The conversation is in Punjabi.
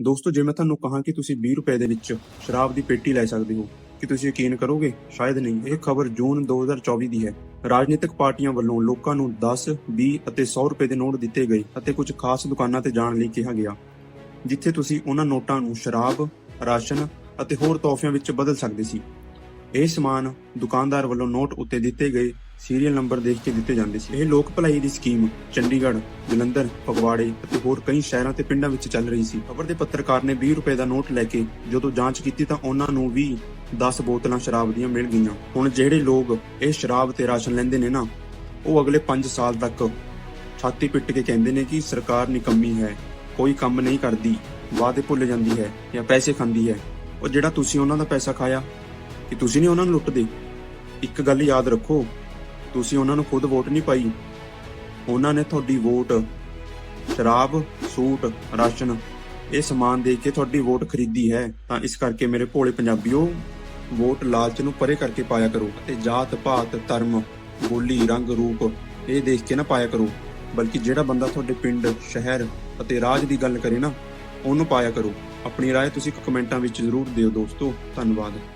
ਦੋਸਤੋ, ਜੇ ਮੈਂ ਤੁਹਾਨੂੰ ਕਹਾਂ ਕਿ ਤੁਸੀਂ 20 ਰੁਪਏ ਦੇ ਵਿੱਚ ਸ਼ਰਾਬ ਦੀ ਪੇਟੀ ਲੈ ਸਕਦੇ ਹੋ, ਕਿ ਤੁਸੀਂ ਯਕੀਨ ਕਰੋਗੇ? ਸ਼ਾਇਦ ਨਹੀਂ। ਇਹ ਖਬਰ ਜੂਨ 2024 ਦੀ ਹੈ। ਰਾਜਨੀਤਿਕ ਪਾਰਟੀਆਂ ਵੱਲੋਂ ਲੋਕਾਂ ਨੂੰ 10 20 ਅਤੇ 100 ਰੁਪਏ ਦੇ ਨੋਟ ਦਿੱਤੇ ਗਏ ਅਤੇ ਕੁਝ ਖਾਸ ਦੁਕਾਨਾਂ ਤੇ ਜਾਣ ਲਈ ਕਿਹਾ ਗਿਆ, ਜਿੱਥੇ ਤੁਸੀਂ ਉਹਨਾਂ ਨੋਟਾਂ ਨੂੰ ਸ਼ਰਾਬ, ਰਾਸ਼ਨ ਅਤੇ ਹੋਰ ਤੋਹਫਿਆਂ ਵਿੱਚ ਬਦਲ ਸਕਦੇ ਸੀ। ਇਹ ਸਮਾਨ ਦੁਕਾਨਦਾਰ ਵੱਲੋਂ ਨੋਟ ਉੱਤੇ ਦਿੱਤੇ ਗਏ ਸੀਰੀਅਲ ਨੰਬਰ ਦੇਖ ਕੇ ਦਿੱਤੇ ਜਾਂਦੇ ਸੀ। ਇਹ ਲੋਕ ਭਲਾਈ ਦੀ ਸਕੀਮ ਚੰਡੀਗੜ੍ਹ, ਜਲੰਧਰ, ਫਗਵਾੜੇ ਅਤੇ ਹੋਰ ਕਈ ਸ਼ਹਿਰਾਂ ਤੇ ਪਿੰਡਾਂ ਵਿੱਚ ਚੱਲ ਰਹੀ ਸੀ। ਖਬਰ ਦੇ ਪੱਤਰਕਾਰ ਨੇ 20 ਰੁਪਏ ਦਾ ਨੋਟ ਲੈ ਕੇ ਜਦੋਂ ਜਾਂਚ ਕੀਤੀ ਤਾਂ ਉਹਨਾਂ ਨੂੰ ਵੀ 10 ਬੋਤਲਾਂ ਸ਼ਰਾਬ ਦੀਆਂ ਮਿਲ ਗਈਆਂ। ਹੁਣ ਜਿਹੜੇ ਲੋਕ ਇਹ ਸ਼ਰਾਬ ਤੇ ਰਾਸ਼ਨ ਲੈਂਦੇ ਨੇ ਨਾ, ਉਹ ਅਗਲੇ 5 ਸਾਲ ਤੱਕ ਛਾਤੀ ਪਿੱਟ ਕੇ ਕਹਿੰਦੇ ਨੇ ਕਿ ਸਰਕਾਰ ਨਿਕੰਮੀ ਹੈ, ਕੋਈ ਕੰਮ ਨਹੀਂ ਕਰਦੀ, ਵਾਅਦੇ ਭੁੱਲ ਜਾਂਦੀ ਹੈ ਜਾਂ ਪੈਸੇ ਖਾਂਦੀ ਹੈ। ਉਹ ਜਿਹੜਾ ਤੁਸੀਂ ਉਹਨਾਂ ਦਾ ਪੈਸਾ ਖਾਇਆ, ਕਿ ਤੁਸੀਂ ਨਹੀਂ ਉਹਨਾਂ ਨੂੰ ਲੁੱਟਦੇ? ਇੱਕ ਗੱਲ ਯਾਦ ਰੱਖੋ ਤੁਸੀਂ ਉਹਨਾਂ ਨੂੰ ਖੁਦ ਵੋਟ ਨਹੀਂ ਪਾਈ ਉਹਨਾਂ ਨੇ ਤੁਹਾਡੀ ਵੋਟ ਸ਼ਰਾਬ ਸੂਟ ਰਾਸ਼ਨ ਇਹ ਸਮਾਨ ਦੇ ਕੇ ਤੁਹਾਡੀ ਵੋਟ ਖਰੀਦੀ ਹੈ ਤਾਂ ਇਸ ਕਰਕੇ ਮੇਰੇ ਭੋਲੇ ਪੰਜਾਬੀਓ ਵੋਟ ਲਾਲਚ ਨੂੰ ਪਰੇ ਕਰਕੇ ਪਾਇਆ ਕਰੋ ਅਤੇ ਜਾਤ ਪਾਤ ਧਰਮ ਬੋਲੀ ਰੰਗ ਰੂਪ ਇਹ ਦੇਖ ਕੇ ਨਾ ਪਾਇਆ ਕਰੋ ਬਲਕਿ ਜਿਹੜਾ ਬੰਦਾ ਤੁਹਾਡੇ ਪਿੰਡ ਸ਼ਹਿਰ ਅਤੇ ਰਾਜ ਦੀ ਗੱਲ ਕਰੇ ਨਾ ਉਹਨੂੰ ਪਾਇਆ ਕਰੋ ਆਪਣੀ رائے ਤੁਸੀਂ ਕਮੈਂਟਾਂ ਵਿੱਚ ਜ਼ਰੂਰ ਦਿਓ ਦੋਸਤੋ ਧੰਨਵਾਦ